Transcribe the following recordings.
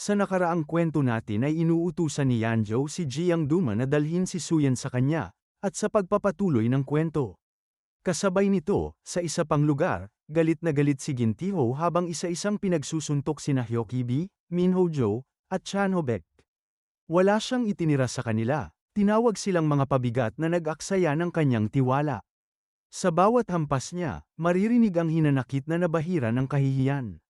Sa nakaraang kwento natin ay inuutusan ni Yanjo si Jiang Duma na dalhin si Suyen sa kanya, at sa pagpapatuloy ng kwento. Kasabay nito, sa isa pang lugar, galit na galit si Gintiho habang isa-isang pinagsusuntok sina Hyokibi, Minhojo, at Chanhobek. Wala siyang itinira sa kanila, tinawag silang mga pabigat na nag-aksaya ng kanyang tiwala. Sa bawat hampas niya, maririnig ang hinanakit na nabahira ng kahihiyan.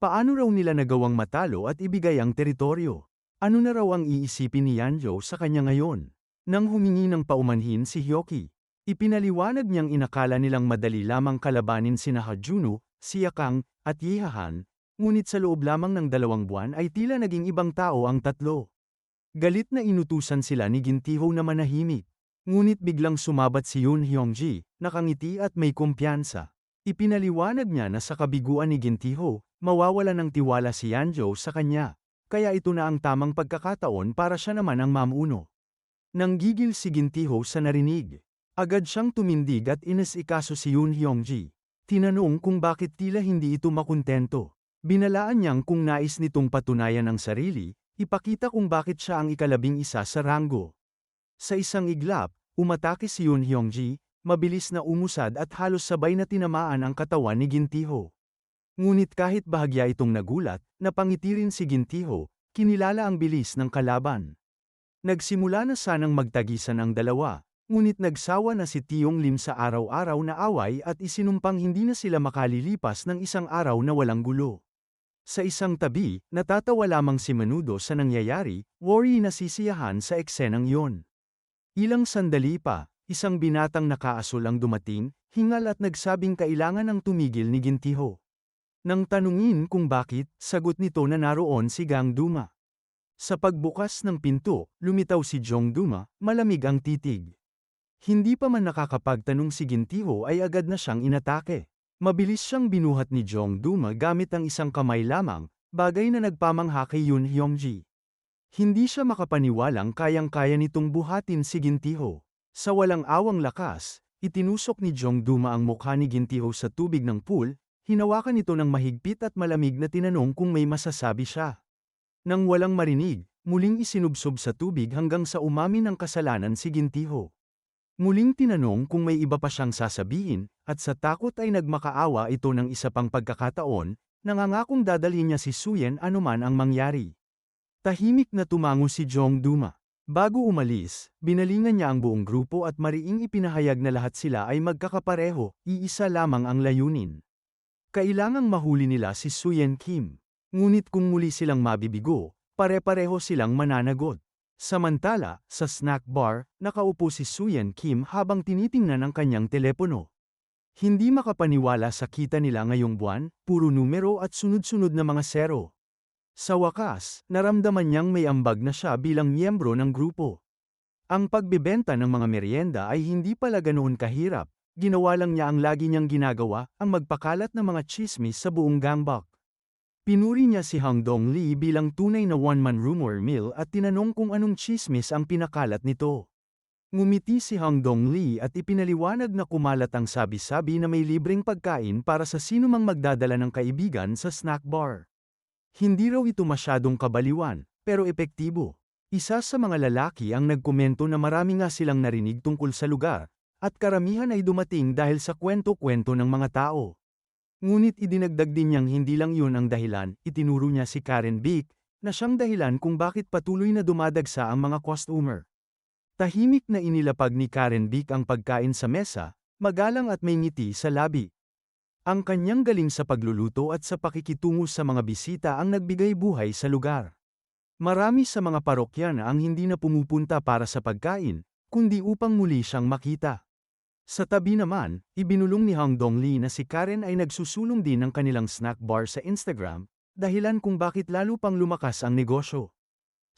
Paano raw nila nagawang matalo at ibigay ang teritoryo? Ano na raw ang iisipin ni Yanjo sa kanya ngayon? Nang humingi ng paumanhin si Hyoki, ipinaliwanag niyang inakala nilang madali lamang kalabanin sina Hajuno, Siyakang, at Yihahan, ngunit sa loob lamang ng dalawang buwan ay tila naging ibang tao ang tatlo. Galit na inutusan sila ni Gintiho na manahimik. Ngunit biglang sumabat si Yoon Hyungji, nakangiti at may kumpiyansa. Ipinaliwanag niya na sa kabiguan ni Gintiho, mawawala ng tiwala si Yanjo sa kanya, kaya ito na ang tamang pagkakataon para siya naman ang mamuno. Nanggigil si Gintiho sa narinig. Agad siyang tumindig at inas-ikaso si Yoon Hyungji. Tinanong kung bakit tila hindi ito makontento. Binalaan niyang kung nais nitong patunayan ang sarili, ipakita kung bakit siya ang ikalabing isa sa ranggo. Sa isang iglap, umatake si Yoon Hyungji, mabilis na umusad at halos sabay na tinamaan ang katawan ni Gintiho. Ngunit kahit bahagya itong nagulat, napangiti rin si Gintiho, kinilala ang bilis ng kalaban. Nagsimula na sanang magtagisan ang dalawa, ngunit nagsawa na si Tiyong Lim sa araw-araw na away at isinumpang hindi na sila makalilipas ng isang araw na walang gulo. Sa isang tabi, natatawa lamang si Menudo sa nangyayari, worry na sisiyahan sa eksenang yon. Ilang sandali pa, isang binatang nakaasul ang dumating, hingal at nagsabing kailangan ng tumigil ni Gintiho. Nang tanungin kung bakit, sagot nito na naroon si Gang Duma. Sa pagbukas ng pinto, lumitaw si Jong Duma, malamig ang titig. Hindi pa man nakakapagtanong si Gintiho ay agad na siyang inatake. Mabilis siyang binuhat ni Jong Duma gamit ang isang kamay lamang, bagay na nagpamangha kay Yun Hyungji. Hindi siya makapaniwalang kayang-kaya nitong buhatin si Gintiho. Sa walang awang lakas, itinusok ni Jong Duma ang mukha ni Gintiho sa tubig ng pool, hinawakan ito ng mahigpit at malamig na tinanong kung may masasabi siya. Nang walang marinig, muling isinubsob sa tubig hanggang sa umami ng kasalanan si Gintiho. Muling tinanong kung may iba pa siyang sasabihin, at sa takot ay nagmakaawa ito ng isa pang pagkakataon, nangangakong dadalhin niya si Suyen anuman ang mangyari. Tahimik na tumango si Jong Duma. Bago umalis, binalingan niya ang buong grupo at mariing ipinahayag na lahat sila ay magkakapareho, iisa lamang ang layunin. Kailangang mahuli nila si Suyen Kim. Ngunit kung muli silang mabibigo, pare-pareho silang mananagot. Samantala, sa snack bar, nakaupo si Suyen Kim habang tinitingnan ang kanyang telepono. Hindi makapaniwala sa kita nila ngayong buwan, puro numero at sunod-sunod na mga zero. Sa wakas, naramdaman niyang may ambag na siya bilang miyembro ng grupo. Ang pagbebenta ng mga merienda ay hindi pala ganoon kahirap, ginawa lang niya ang lagi niyang ginagawa, ang magpakalat ng mga chismis sa buong gangbak. Pinuri niya si Hang Dong Lee bilang tunay na one-man rumor mill at tinanong kung anong chismis ang pinakalat nito. Ngumiti si Hang Dong Lee at ipinaliwanag na kumalat ang sabi-sabi na may libreng pagkain para sa sinumang magdadala ng kaibigan sa snack bar. Hindi raw ito masyadong kabaliwan, pero epektibo. Isa sa mga lalaki ang nagkomento na marami nga silang narinig tungkol sa lugar, at karamihan ay dumating dahil sa kwento-kwento ng mga tao. Ngunit idinagdag din niyang hindi lang yun ang dahilan, itinuro niya si Karen Bick, na siyang dahilan kung bakit patuloy na dumadagsa ang mga customer. Tahimik na inilapag ni Karen Bick ang pagkain sa mesa, magalang at may ngiti sa labi. Ang kanyang galing sa pagluluto at sa pakikitungo sa mga bisita ang nagbigay buhay sa lugar. Marami sa mga parokya na ang hindi na pumupunta para sa pagkain, kundi upang muli siyang makita. Sa tabi naman, ibinulong ni Hang Dongli na si Karen ay nagsusulong din ng kanilang snack bar sa Instagram, dahilan kung bakit lalo pang lumakas ang negosyo.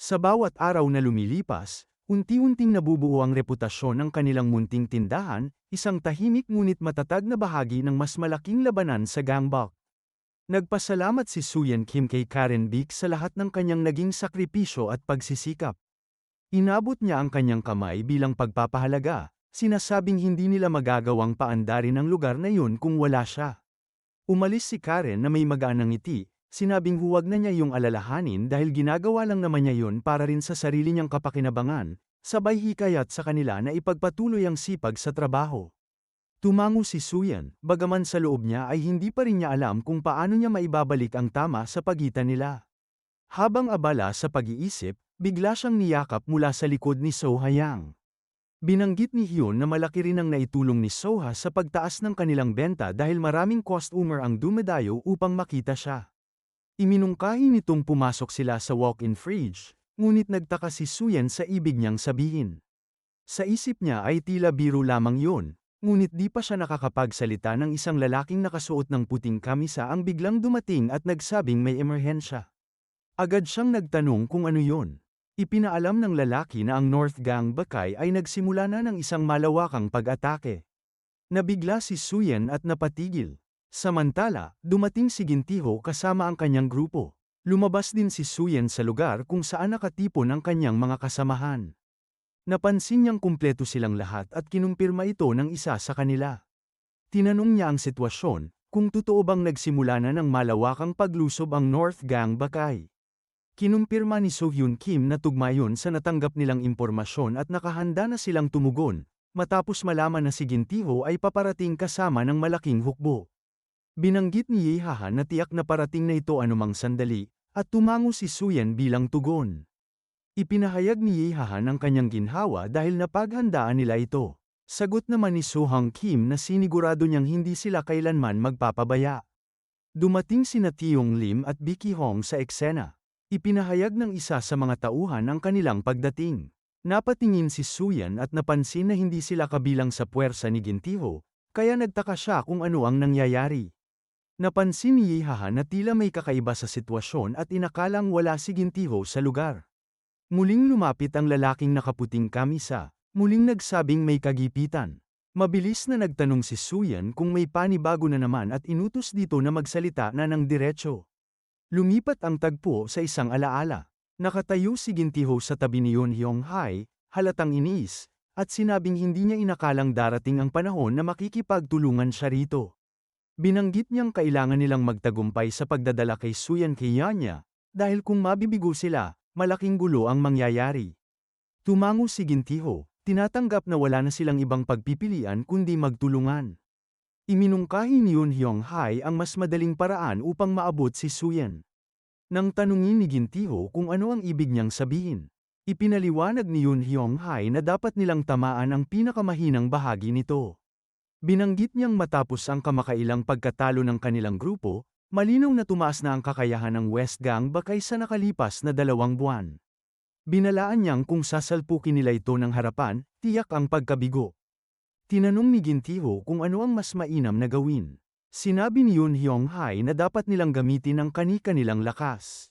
Sa bawat araw na lumilipas, unti-unting nabubuo ang reputasyon ng kanilang munting tindahan, isang tahimik ngunit matatag na bahagi ng mas malaking labanan sa gangbak. Nagpasalamat si Suyan Kim kay Karen Bick sa lahat ng kanyang naging sakripisyo at pagsisikap. Inabot niya ang kanyang kamay bilang pagpapahalaga, Sinasabing hindi nila magagawang paandarin ang lugar na yun kung wala siya. Umalis si Karen na may maganang ngiti, sinabing huwag na niya yung alalahanin dahil ginagawa lang naman niya yun para rin sa sarili niyang kapakinabangan, sabay hikayat sa kanila na ipagpatuloy ang sipag sa trabaho. Tumango si Suyan, bagaman sa loob niya ay hindi pa rin niya alam kung paano niya maibabalik ang tama sa pagitan nila. Habang abala sa pag-iisip, bigla siyang niyakap mula sa likod ni So Hayang. Binanggit ni Hyun na malaki rin ang naitulong ni Soha sa pagtaas ng kanilang benta dahil maraming customer ang dumadayo upang makita siya. Iminungkahi nitong pumasok sila sa walk-in fridge, ngunit nagtaka si Suyan sa ibig niyang sabihin. Sa isip niya ay tila biro lamang yun, Ngunit di pa siya nakakapagsalita ng isang lalaking nakasuot ng puting kamisa ang biglang dumating at nagsabing may emerhensya. Agad siyang nagtanong kung ano yon. Ipinaalam ng lalaki na ang North Gang Bakay ay nagsimula na ng isang malawakang pag-atake. Nabigla si Suyen at napatigil. Samantala, dumating si Gintiho kasama ang kanyang grupo. Lumabas din si Suyen sa lugar kung saan nakatipon ang kanyang mga kasamahan. Napansin niyang kumpleto silang lahat at kinumpirma ito ng isa sa kanila. Tinanong niya ang sitwasyon, kung totoo bang nagsimula na ng malawakang paglusob ang North Gang Bakay. Kinumpirma ni Sohyun Kim na tugma yun sa natanggap nilang impormasyon at nakahanda na silang tumugon, matapos malaman na si Gintiho ay paparating kasama ng malaking hukbo. Binanggit ni Yehaha na tiyak na parating na ito anumang sandali, at tumango si Suyan bilang tugon. Ipinahayag ni Yehahan ang kanyang ginhawa dahil napaghandaan nila ito. Sagot naman ni Sohang Kim na sinigurado niyang hindi sila kailanman magpapabaya. Dumating sina Tiong Lim at Vicky Hong sa eksena. Ipinahayag ng isa sa mga tauhan ang kanilang pagdating. Napatingin si Suyan at napansin na hindi sila kabilang sa puwersa ni Gintiho, kaya nagtaka siya kung ano ang nangyayari. Napansin ni Yehaha na tila may kakaiba sa sitwasyon at inakalang wala si Gintiho sa lugar. Muling lumapit ang lalaking nakaputing kamisa, muling nagsabing may kagipitan. Mabilis na nagtanong si Suyan kung may panibago na naman at inutos dito na magsalita na ng diretsyo. Lumipat ang tagpo sa isang alaala. Nakatayo si Gintiho sa tabi ni Yun Hyong Hai, halatang iniis, at sinabing hindi niya inakalang darating ang panahon na makikipagtulungan siya rito. Binanggit niyang kailangan nilang magtagumpay sa pagdadala kay Suyan kay Yanya, dahil kung mabibigo sila, malaking gulo ang mangyayari. Tumango si Gintiho, tinatanggap na wala na silang ibang pagpipilian kundi magtulungan. Iminungkahi ni Yun Hyong Hai ang mas madaling paraan upang maabot si Suyen. Nang tanungin ni Gintiho kung ano ang ibig niyang sabihin, ipinaliwanag ni Yun Hyong Hai na dapat nilang tamaan ang pinakamahinang bahagi nito. Binanggit niyang matapos ang kamakailang pagkatalo ng kanilang grupo, Malinaw na tumaas na ang kakayahan ng West Gang bakay sa nakalipas na dalawang buwan. Binalaan niyang kung sasalpukin nila ito ng harapan, tiyak ang pagkabigo. Tinanong ni Gintiho kung ano ang mas mainam na gawin. Sinabi ni Yun Hyong Hai na dapat nilang gamitin ang kani-kanilang lakas.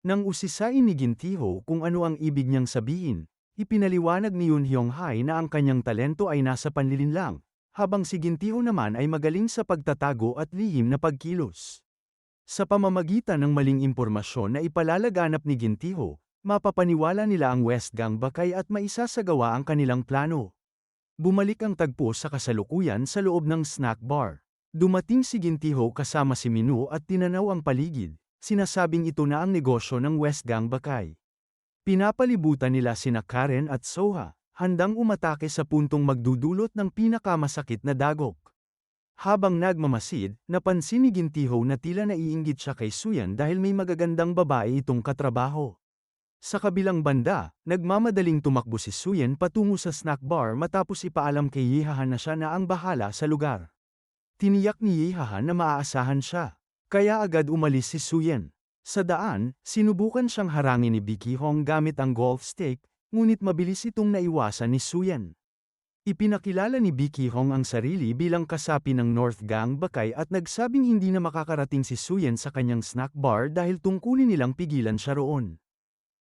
Nang usisain ni Gintiho kung ano ang ibig niyang sabihin, ipinaliwanag ni Yun Hyong Hai na ang kanyang talento ay nasa panlilin lang, habang si Gintiho naman ay magaling sa pagtatago at lihim na pagkilos. Sa pamamagitan ng maling impormasyon na ipalalaganap ni Gintiho, mapapaniwala nila ang West Gang Bakay at maisasagawa ang kanilang plano. Bumalik ang tagpo sa kasalukuyan sa loob ng snack bar. Dumating si Gintiho kasama si Minu at tinanaw ang paligid, sinasabing ito na ang negosyo ng West Gang Bakay. Pinapalibutan nila sina Karen at Soha, handang umatake sa puntong magdudulot ng pinakamasakit na dagok. Habang nagmamasid, napansin ni Gintiho na tila naiinggit siya kay Suyan dahil may magagandang babae itong katrabaho. Sa kabilang banda, nagmamadaling tumakbo si Suyan patungo sa snack bar matapos ipaalam kay Yehahan na siya na ang bahala sa lugar. Tiniyak ni Yehahan na maaasahan siya. Kaya agad umalis si Suyan. Sa daan, sinubukan siyang harangin ni Vicky Hong gamit ang golf stick, ngunit mabilis itong naiwasan ni Suyan. Ipinakilala ni Vicky Hong ang sarili bilang kasapi ng North Gang Bakay at nagsabing hindi na makakarating si Suyen sa kanyang snack bar dahil tungkulin nilang pigilan siya roon.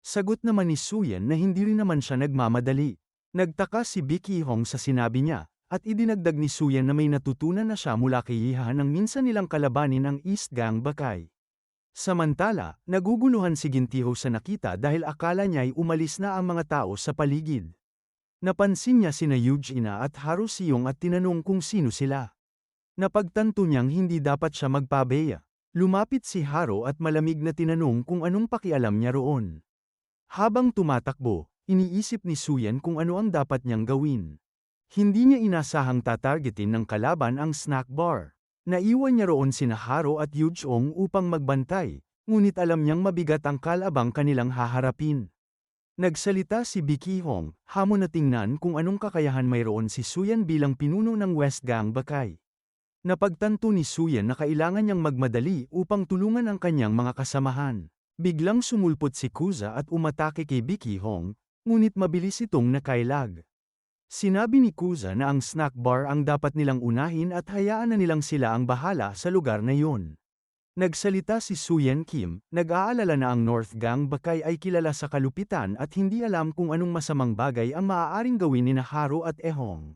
Sagot naman ni Suyen na hindi rin naman siya nagmamadali. Nagtaka si Vicky Hong sa sinabi niya, at idinagdag ni Suyen na may natutunan na siya mula kay Yiha nang minsan nilang kalabanin ang East Gang Bakay. Samantala, naguguluhan si Gintiho sa nakita dahil akala niya ay umalis na ang mga tao sa paligid. Napansin niya sina Eugenia at Haru Siyong at tinanong kung sino sila. Napagtanto niyang hindi dapat siya magpabeya. Lumapit si Haro at malamig na tinanong kung anong pakialam niya roon. Habang tumatakbo, iniisip ni Suyan kung ano ang dapat niyang gawin. Hindi niya inasahang tatargetin ng kalaban ang snack bar. Naiwan niya roon sina Haro at Yujong upang magbantay, ngunit alam niyang mabigat ang kalabang kanilang haharapin. Nagsalita si Vicky Hong, hamon na tingnan kung anong kakayahan mayroon si Suyan bilang pinuno ng West Gang Bakay. Napagtanto ni Suyan na kailangan niyang magmadali upang tulungan ang kanyang mga kasamahan. Biglang sumulpot si Kuza at umatake kay Vicky Hong, ngunit mabilis itong nakailag. Sinabi ni Kuza na ang snack bar ang dapat nilang unahin at hayaan na nilang sila ang bahala sa lugar na yun. Nagsalita si Suyen Kim, nag-aalala na ang North Gang Bakay ay kilala sa kalupitan at hindi alam kung anong masamang bagay ang maaaring gawin ni Haro at Ehong.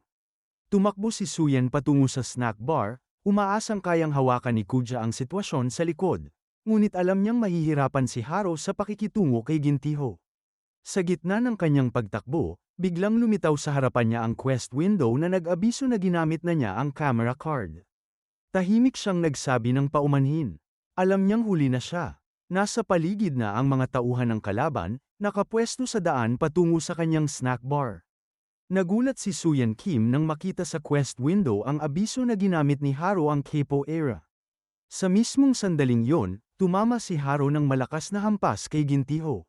Tumakbo si Suyen patungo sa snack bar, umaasang kayang hawakan ni Kuja ang sitwasyon sa likod, ngunit alam niyang mahihirapan si Haro sa pakikitungo kay Gintiho. Sa gitna ng kanyang pagtakbo, biglang lumitaw sa harapan niya ang quest window na nag-abiso na ginamit na niya ang camera card. Tahimik siyang nagsabi ng paumanhin. Alam niyang huli na siya. Nasa paligid na ang mga tauhan ng kalaban, nakapwesto sa daan patungo sa kanyang snack bar. Nagulat si Suyan Kim nang makita sa quest window ang abiso na ginamit ni Haro ang Capo era. Sa mismong sandaling yon, tumama si Haro ng malakas na hampas kay Gintiho.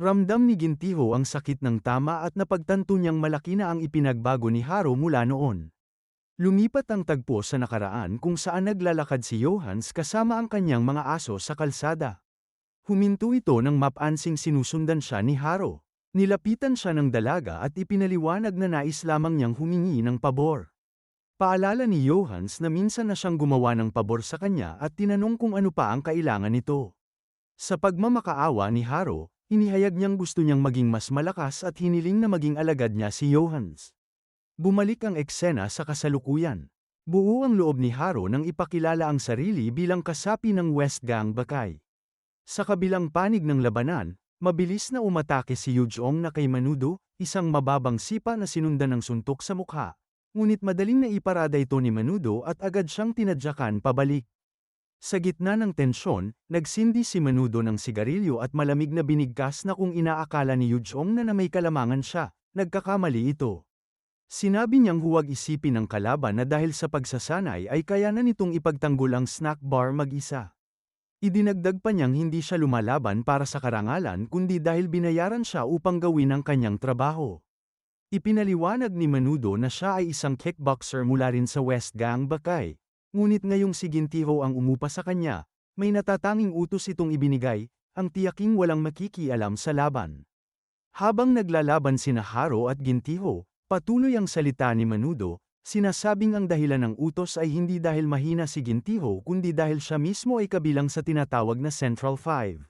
Ramdam ni Gintiho ang sakit ng tama at napagtanto niyang malaki na ang ipinagbago ni Haro mula noon. Lumipat ang tagpo sa nakaraan kung saan naglalakad si Johans kasama ang kanyang mga aso sa kalsada. Huminto ito nang mapansing sinusundan siya ni Haro. Nilapitan siya ng dalaga at ipinaliwanag na nais lamang niyang humingi ng pabor. Paalala ni Johans na minsan na siyang gumawa ng pabor sa kanya at tinanong kung ano pa ang kailangan nito. Sa pagmamakaawa ni Haro, inihayag niyang gusto niyang maging mas malakas at hiniling na maging alagad niya si Johans. Bumalik ang eksena sa kasalukuyan. Buo ang loob ni Haro nang ipakilala ang sarili bilang kasapi ng West Gang Bakay. Sa kabilang panig ng labanan, mabilis na umatake si Yujong na kay Manudo, isang mababang sipa na sinundan ng suntok sa mukha. Ngunit madaling naiparada ito ni Manudo at agad siyang tinadyakan pabalik. Sa gitna ng tensyon, nagsindi si Manudo ng sigarilyo at malamig na binigkas na kung inaakala ni Yujong na na may kalamangan siya, nagkakamali ito. Sinabi niyang huwag isipin ng kalaban na dahil sa pagsasanay ay kaya na nitong ipagtanggol ang snack bar mag-isa. Idinagdag pa niyang hindi siya lumalaban para sa karangalan kundi dahil binayaran siya upang gawin ang kanyang trabaho. Ipinaliwanag ni Manudo na siya ay isang kickboxer mula rin sa West Gang Bakay. Ngunit ngayong si Gintiho ang umupa sa kanya, may natatanging utos itong ibinigay, ang tiyaking walang makikialam sa laban. Habang naglalaban sina Haro at Gintiho, Patuloy ang salita ni Manudo, sinasabing ang dahilan ng utos ay hindi dahil mahina si Gintiho kundi dahil siya mismo ay kabilang sa tinatawag na Central Five.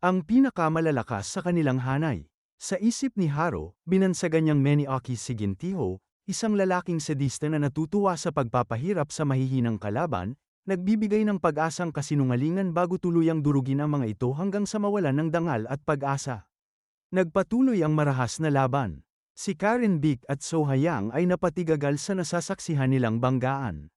Ang pinakamalalakas sa kanilang hanay. Sa isip ni Haro, binansagan niyang Meniaki si Gintiho, isang lalaking sadista na natutuwa sa pagpapahirap sa mahihinang kalaban, nagbibigay ng pag-asang kasinungalingan bago tuluyang durugin ang mga ito hanggang sa mawalan ng dangal at pag-asa. Nagpatuloy ang marahas na laban. Si Karen Bick at So Hayang ay napatigagal sa nasasaksihan nilang banggaan.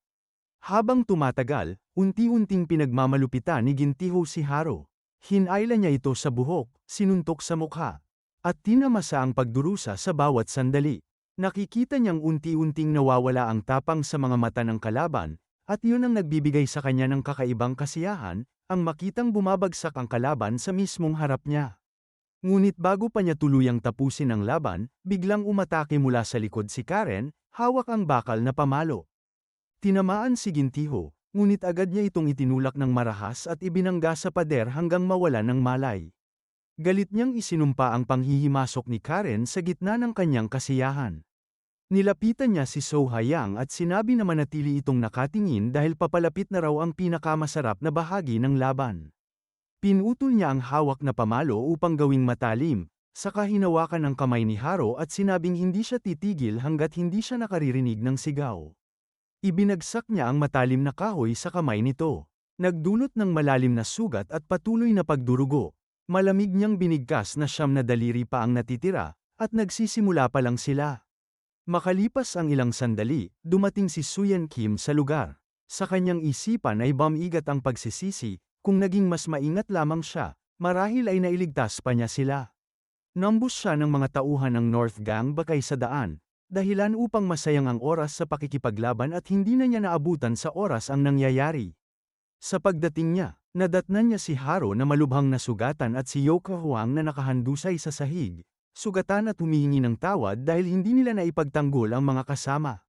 Habang tumatagal, unti-unting pinagmamalupitan ni Gintiho si Haro. Hinayla niya ito sa buhok, sinuntok sa mukha, at tinamasa ang pagdurusa sa bawat sandali. Nakikita niyang unti-unting nawawala ang tapang sa mga mata ng kalaban, at yun ang nagbibigay sa kanya ng kakaibang kasiyahan, ang makitang bumabagsak ang kalaban sa mismong harap niya. Ngunit bago pa niya tuluyang tapusin ang laban, biglang umatake mula sa likod si Karen, hawak ang bakal na pamalo. Tinamaan si Gintiho, ngunit agad niya itong itinulak ng marahas at ibinangga sa pader hanggang mawala ng malay. Galit niyang isinumpa ang panghihimasok ni Karen sa gitna ng kanyang kasiyahan. Nilapitan niya si So Hayang at sinabi na manatili itong nakatingin dahil papalapit na raw ang pinakamasarap na bahagi ng laban. Pinutol niya ang hawak na pamalo upang gawing matalim, saka hinawakan ang kamay ni Haro at sinabing hindi siya titigil hanggat hindi siya nakaririnig ng sigaw. Ibinagsak niya ang matalim na kahoy sa kamay nito. Nagdulot ng malalim na sugat at patuloy na pagdurugo. Malamig niyang binigkas na siyam na daliri pa ang natitira, at nagsisimula pa lang sila. Makalipas ang ilang sandali, dumating si Suyan Kim sa lugar. Sa kanyang isipan ay bamigat ang pagsisisi, kung naging mas maingat lamang siya, marahil ay nailigtas pa niya sila. Nambus siya ng mga tauhan ng North Gang bakay sa daan, dahilan upang masayang ang oras sa pakikipaglaban at hindi na niya naabutan sa oras ang nangyayari. Sa pagdating niya, nadatnan niya si Haro na malubhang nasugatan at si Yoko Huang na nakahandusay sa sahig, sugatan at humihingi ng tawad dahil hindi nila naipagtanggol ang mga kasama.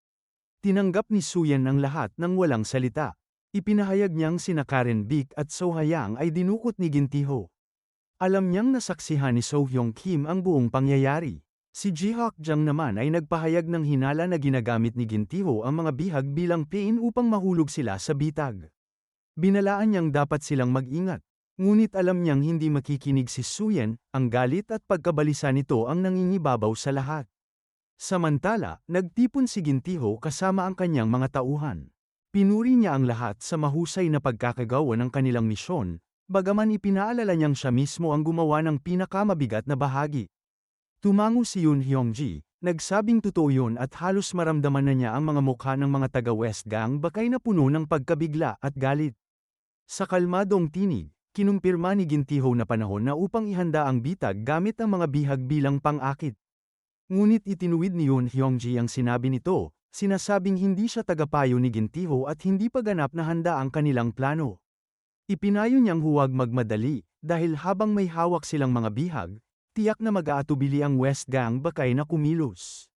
Tinanggap ni Suyan ang lahat ng walang salita. Ipinahayag niyang sina Karen Bick at So Hayang ay dinukot ni Gintiho. Alam niyang nasaksihan ni So Hyung Kim ang buong pangyayari. Si Jihak Jang naman ay nagpahayag ng hinala na ginagamit ni Gintiho ang mga bihag bilang pain upang mahulog sila sa bitag. Binalaan niyang dapat silang mag-ingat. Ngunit alam niyang hindi makikinig si Suyen, ang galit at pagkabalisa nito ang nangingibabaw sa lahat. Samantala, nagtipon si Gintiho kasama ang kanyang mga tauhan. Pinuri niya ang lahat sa mahusay na pagkakagawa ng kanilang misyon, bagaman ipinaalala niyang siya mismo ang gumawa ng pinakamabigat na bahagi. Tumango si Yun Hyungji, nagsabing totoo yun at halos maramdaman na niya ang mga mukha ng mga taga-West Gang bakay na puno ng pagkabigla at galit. Sa kalmadong tinig, kinumpirma ni Gintiho na panahon na upang ihanda ang bitag gamit ang mga bihag bilang pang-akit. Ngunit itinuwid ni Yun Hyungji ang sinabi nito, sinasabing hindi siya tagapayo ni Gintiho at hindi pa ganap na handa ang kanilang plano. Ipinayo niyang huwag magmadali, dahil habang may hawak silang mga bihag, tiyak na mag-aatubili ang West Gang bakay na kumilos.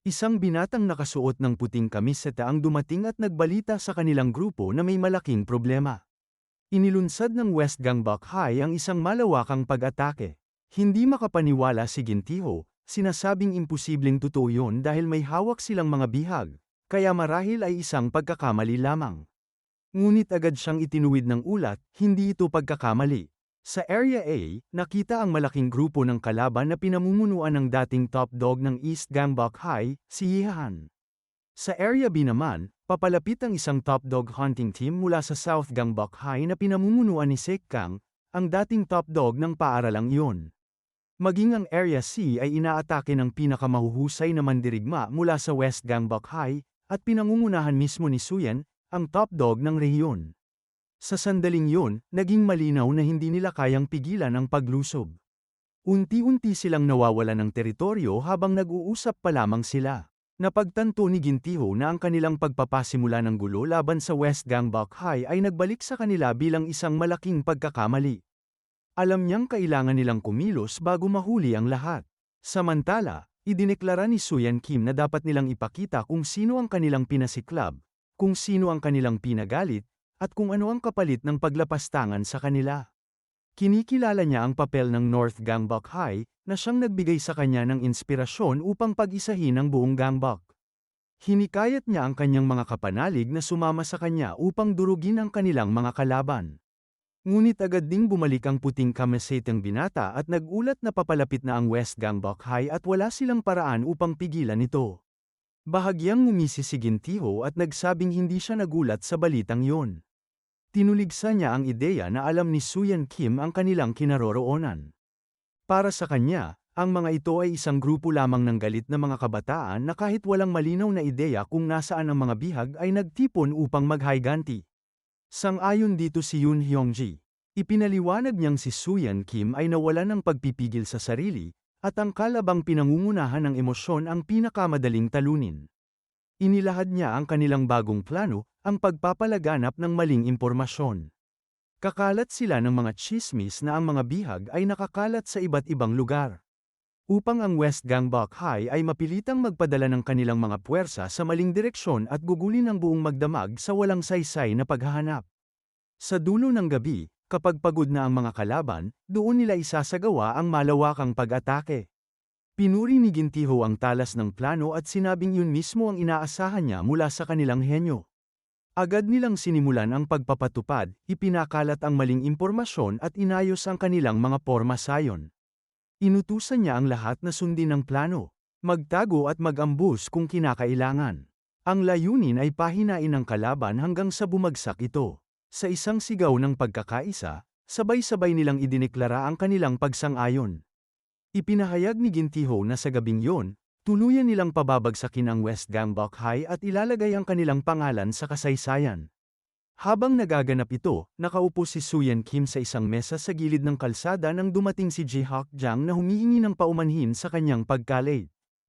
Isang binatang nakasuot ng puting kamiseta ang dumating at nagbalita sa kanilang grupo na may malaking problema. Inilunsad ng West Gang Bakhai ang isang malawakang pag-atake. Hindi makapaniwala si Gintiho, Sinasabing imposibleng totoo yun dahil may hawak silang mga bihag, kaya marahil ay isang pagkakamali lamang. Ngunit agad siyang itinuwid ng ulat, hindi ito pagkakamali. Sa Area A, nakita ang malaking grupo ng kalaban na pinamumunuan ng dating top dog ng East Gangbok High, si Yihan. Sa Area B naman, papalapit ang isang top dog hunting team mula sa South Gangbok High na pinamumunuan ni Sek Kang, ang dating top dog ng paaralang iyon. Maging ang Area C ay inaatake ng pinakamahuhusay na mandirigma mula sa West Gangbok High, at pinangungunahan mismo ni Suyen, ang top dog ng rehiyon. Sa sandaling yun, naging malinaw na hindi nila kayang pigilan ang paglusob. Unti-unti silang nawawala ng teritoryo habang nag-uusap pa lamang sila. Napagtanto ni Gintiho na ang kanilang pagpapasimula ng gulo laban sa West Gangbok High ay nagbalik sa kanila bilang isang malaking pagkakamali. Alam niyang kailangan nilang kumilos bago mahuli ang lahat. Samantala, idineklara ni Suyan Kim na dapat nilang ipakita kung sino ang kanilang pinasiklab, kung sino ang kanilang pinagalit, at kung ano ang kapalit ng paglapastangan sa kanila. Kinikilala niya ang papel ng North Gangbok High na siyang nagbigay sa kanya ng inspirasyon upang pag-isahin ang buong Gangbok. Hinikayat niya ang kanyang mga kapanalig na sumama sa kanya upang durugin ang kanilang mga kalaban. Ngunit agad ding bumalik ang puting kamasetang binata at nagulat na papalapit na ang West Gangbok High at wala silang paraan upang pigilan ito. Bahagyang ngumisi si Gintiho at nagsabing hindi siya nagulat sa balitang yon. Tinuligsa niya ang ideya na alam ni Suyan Kim ang kanilang kinaroroonan. Para sa kanya, ang mga ito ay isang grupo lamang ng galit na mga kabataan na kahit walang malinaw na ideya kung nasaan ang mga bihag ay nagtipon upang maghayganti. Sang-ayon dito si Yoon Hyungji. Ipinaliwanag niyang si Suyan Kim ay nawalan ng pagpipigil sa sarili, at ang kalabang pinangungunahan ng emosyon ang pinakamadaling talunin. Inilahad niya ang kanilang bagong plano, ang pagpapalaganap ng maling impormasyon. Kakalat sila ng mga chismis na ang mga bihag ay nakakalat sa iba't ibang lugar. Upang ang West Gangbok High ay mapilitang magpadala ng kanilang mga puwersa sa maling direksyon at gugulin ang buong magdamag sa walang saysay na paghahanap. Sa dulo ng gabi, kapag pagod na ang mga kalaban, doon nila isasagawa ang malawakang pag-atake. Pinuri ni Gintiho ang talas ng plano at sinabing yun mismo ang inaasahan niya mula sa kanilang henyo. Agad nilang sinimulan ang pagpapatupad, ipinakalat ang maling impormasyon at inayos ang kanilang mga porma sayon. Inutusan niya ang lahat na sundin ang plano, magtago at mag-ambus kung kinakailangan. Ang layunin ay pahinain ang kalaban hanggang sa bumagsak ito. Sa isang sigaw ng pagkakaisa, sabay-sabay nilang idineklara ang kanilang pagsang-ayon. Ipinahayag ni Gintiho na sa gabing yon, Tuluyan nilang pababagsakin ang West Gambok High at ilalagay ang kanilang pangalan sa kasaysayan. Habang nagaganap ito, nakaupo si Suyan Kim sa isang mesa sa gilid ng kalsada nang dumating si Ji-Hak Jang na humihingi ng paumanhin sa kanyang pag-college.